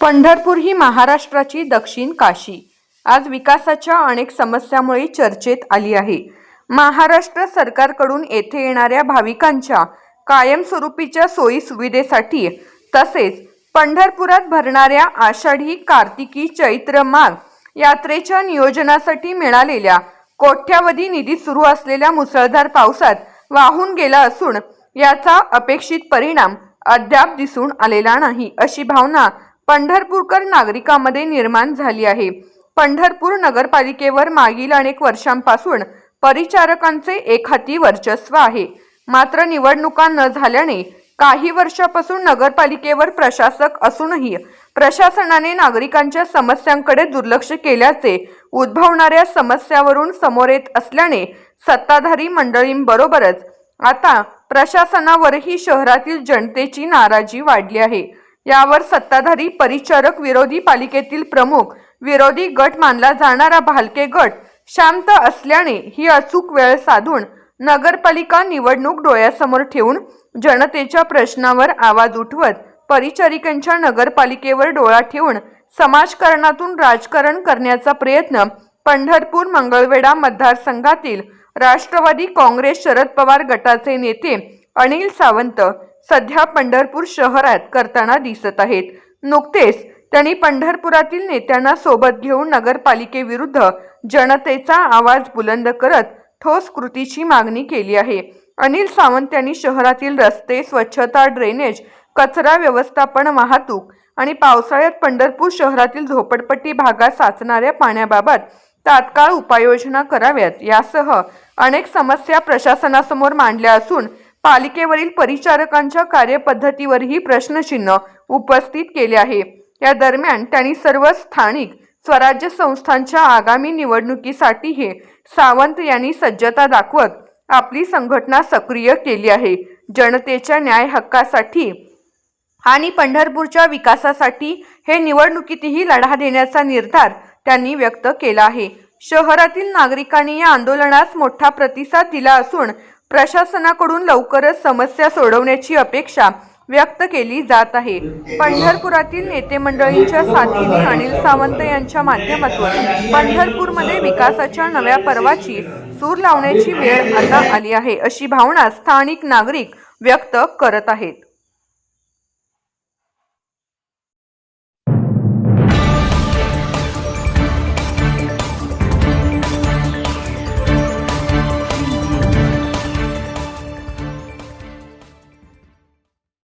पंढरपूर ही महाराष्ट्राची दक्षिण काशी. आज विकासाच्या अनेक समस्यामुळे चर्चेत आली आहे. महाराष्ट्र सरकारकडून येथे येणाऱ्या भाविकांच्या कायमस्वरूपीच्या सोयी सुविधेसाठी तसेच पंढरपुरात भरणाऱ्या आषाढी कार्तिकी चैत्र माघ यात्रेच्या नियोजनासाठी मिळालेल्या कोट्यावधी निधी सुरू असलेल्या मुसळधार पावसात वाहून गेला असून याचा अपेक्षित परिणाम अद्याप दिसून आलेला नाही अशी भावना पंढरपूरकर नागरिकांमध्ये निर्माण झाली आहे. पंढरपूर नगरपालिकेवर मागील अनेक वर्षांपासून परिचारकांचे एकहाती वर्चस्व आहे. मात्र निवडणुका न झाल्याने काही वर्षापासून नगरपालिकेवर प्रशासक असूनही प्रशासनाने नागरिकांच्या समस्यांकडे दुर्लक्ष केल्याचे उद्भवणाऱ्या समस्यावरून समोर येत असल्याने सत्ताधारी मंडळींबरोबरच आता प्रशासनावरही शहरातील जनतेची नाराजी वाढली आहे. यावर सत्ताधारी परिचारक विरोधी पालिकेतील प्रमुख विरोधी गट मानला जाणारा भालके गट शांत असल्याने ही अचूक वेळ साधून नगरपालिका निवडणूक डोळ्यासमोर ठेवून जनतेच्या प्रश्नावर आवाज उठवत परिचारिकांच्या नगरपालिकेवर डोळा ठेवून समाजकारणातून राजकारण करण्याचा प्रयत्न पंढरपूर मंगळवेढा मतदारसंघातील राष्ट्रवादी काँग्रेस शरद पवार गटाचे नेते अनिल सावंत सध्या पंढरपूर शहरात करताना दिसत आहेत. नुकतेच त्यांनी पंढरपुरातील नेत्यांना सोबत घेऊन नगरपालिकेविरुद्ध जनतेचा आवाज बुलंद करत ठोस कृतीची मागणी केली आहे. अनिल सावंत यांनी शहरातील रस्ते स्वच्छता ड्रेनेज कचरा व्यवस्थापन वाहतूक आणि पावसाळ्यात पंढरपूर शहरातील झोपडपट्टी भागात साचणाऱ्या पाण्याबाबत तात्काळ उपाययोजना कराव्यात यासह अनेक समस्या प्रशासनासमोर मांडल्या असून पालिकेवरील परिचारकांच्या कार्यपद्धतीवरही प्रश्नचिन्ह उपस्थित केले आहे. या दरम्यान त्यांनी सर्व स्थानिक स्वराज्य संस्थांच्या आगामी निवडणुकीसाठी हे सावंत यांनी सज्जता दाखवत आपली संघटना सक्रिय केली आहे. जनतेच्या न्याय हक्कासाठी आणि पंढरपूरच्या विकासासाठी हे निवडणुकीतही लढा देण्याचा निर्धार त्यांनी व्यक्त केला आहे. शहरातील नागरिकांनी या आंदोलनास मोठा प्रतिसाद दिला असून प्रशासनाकडून लवकरच समस्या सोडवण्याची अपेक्षा व्यक्त केली जात आहे. पंढरपुरातील नेते मंडळींच्या साथीने अनिल सावंत यांच्या माध्यमातून पंढरपूरमध्ये विकासाच्या नव्या पर्वाची सूर लावण्याची वेळ आता आली आहे अशी भावना स्थानिक नागरिक व्यक्त करत आहेत.